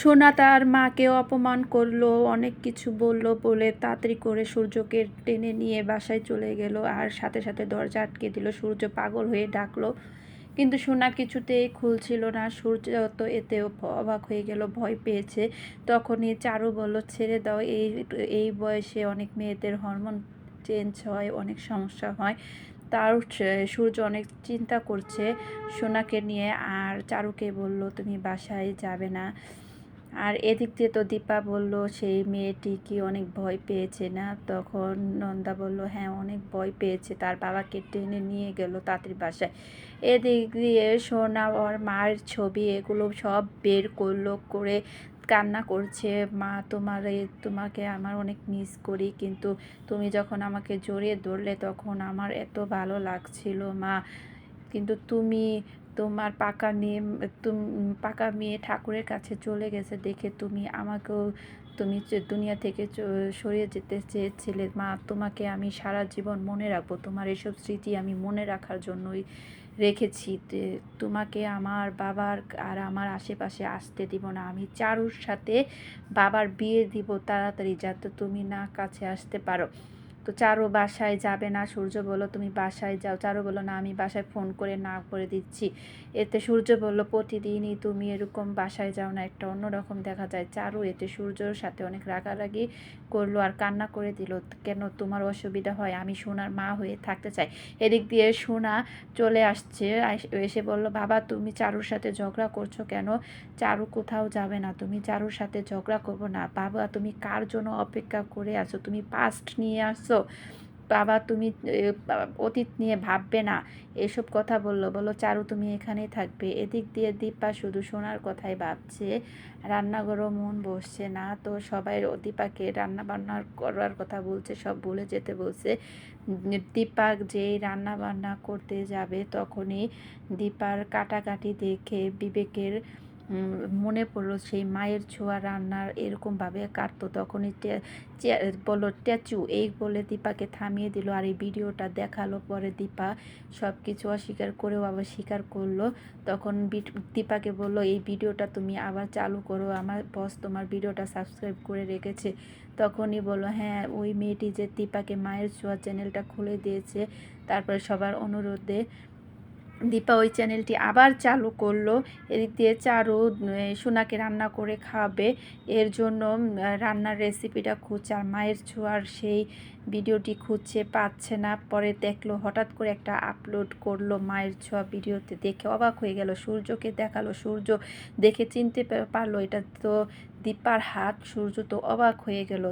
সোনা তার মাকে অপমান করল, অনেক কিছু বলল বলে তাড়াতাড়ি করে সূর্যকে টেনে নিয়ে বাসায় চলে গেল আর সাথে সাথে দরজা আটকে দিল। সূর্য পাগল হয়ে ডাকলো, কিন্তু সোনা কিছুতেই খুলছিল না। সূর্য তো এতেও অবাক হয়ে গেল, ভয় পেয়েছে। তখনই চারু বলল, ছেড়ে দাও, এই এই বয়সে অনেক মেয়েদের হরমোন চেঞ্জ হয়, অনেক সমস্যা হয়। তার সূর্য অনেক চিন্তা করছে সোনাকে নিয়ে আর চারুকে বলল, তুমি বাসায় যাবে না। আর এদিক দিয়ে তো দীপা বলল, সেই মেয়েটি কি অনেক ভয় পেয়েছে না? তখন নন্দা বলল হ্যাঁ অনেক ভয় পেয়েছে। তার বাবাকে টেনে নিয়ে গেল তাঁতির বাসায়। এদিক দিয়ে সোনা ওর মার ছবি, এগুলো সব বের করল, করে কান্না করছে, মা, তোমার তোমাকে আমার অনেক মিস করি, কিন্তু তুমি যখন আমাকে জড়িয়ে ধরলে তখন আমার এত ভালো লাগছিল, মা। কিন্তু তুমি তোমার পাকা মেয়ে তুমি পাকা মেয়ে ঠাকুরের কাছে চলে গেছে দেখে তুমি আমাকেও, তুমি দুনিয়া থেকে সরিয়ে যেতে চেয়েছিলে, মা তোমাকে আমি সারা জীবন মনে রাখব। তোমার এসব স্মৃতি আমি মনে রাখার জন্যই রেখেছি তোমাকে আমার বাবার আর আমার আশেপাশে আসতে দিব না। আমি চারুর সাথে বাবার বিয়ে দিব তাড়াতাড়ি যাতে তুমি না কাছে আসতে পারো। তো চারো বাসায় যাবে না। সূর্য বলল, তুমি বাসায় যাও। চারো বলল, না, আমি বাসায় ফোন করে না করে দিচ্ছি। এতে সূর্য বলল, প্রতিদিনই তুমি এরকম বাসায় যাও না, একটা অন্যরকম দেখা যায়। চারু এতে সূর্যর সাথে অনেক রাগারাগি করল আর কান্না করে দিল, কেন তোমার অসুবিধা হয়? আমি সোনার মা হয়ে থাকতে চাই। এদিক দিয়ে সোনা চলে আসছে এসে বলল, বাবা, তুমি চারুর সাথে ঝগড়া করছ কেন? চারু কোথাও যাবে না। তুমি চারুর সাথে ঝগড়া করব না। বাবা, তুমি কার জন্য অপেক্ষা করে আছো? তুমি পাস্ট নিয়ে আসছো বাবা তুমি অতীত নিয়ে ভাববে না। এসব কথা বলল। বলো চারু, তুমি এখানেই থাকবে। এদিক দিয়ে দীপা শুধু সোনার কথাই ভাবছে। রান্নাঘরও মন বসছে না তো। সবাই দীপাকে রান্না বান্নার করার কথা বলছে, সব বলে যেতে বলছে। দীপা যেই রান্না বান্না করতে যাবে তখনই দীপার কাটাকাটি দেখে বিবেকের মনে পড়ল সেই মায়ের ছোঁয়া রান্নার এরকমভাবে কাটতো। তখনই বলল, ট্যাচু। এই বলে দীপাকে থামিয়ে দিল আর এই ভিডিওটা দেখাল পরে দীপা সব কিছু অস্বীকার করেও আবার স্বীকার করল। তখন দীপাকে বলল, এই ভিডিওটা তুমি আবার চালু করো। আমার বস তোমার ভিডিওটা সাবস্ক্রাইব করে রেখেছে। তখনই বলল হ্যাঁ ওই মেয়েটি যে দীপাকে মায়ের ছোঁয়া চ্যানেলটা খুলে দিয়েছে, তারপরে সবার অনুরোধে দীপা ওই চ্যানেলটি আবার চালু করল। এদিক দিয়ে চারু সোনাকে রান্না করে খাবে। এর জন্য রান্নার রেসিপিটা খুঁজছে আর মায়ের ছোঁয়ার সেই ভিডিওটি খুঁজছে, পাচ্ছে না। পরে দেখল, হঠাৎ করে একটা আপলোড করল মায়ের ছোঁয়া ভিডিওতে। দেখে অবাক হয়ে গেল, সূর্যকে দেখাল। সূর্য দেখে চিনতে পারল, এটা তো দীপার হাত। সূর্য তো অবাক হয়ে গেল।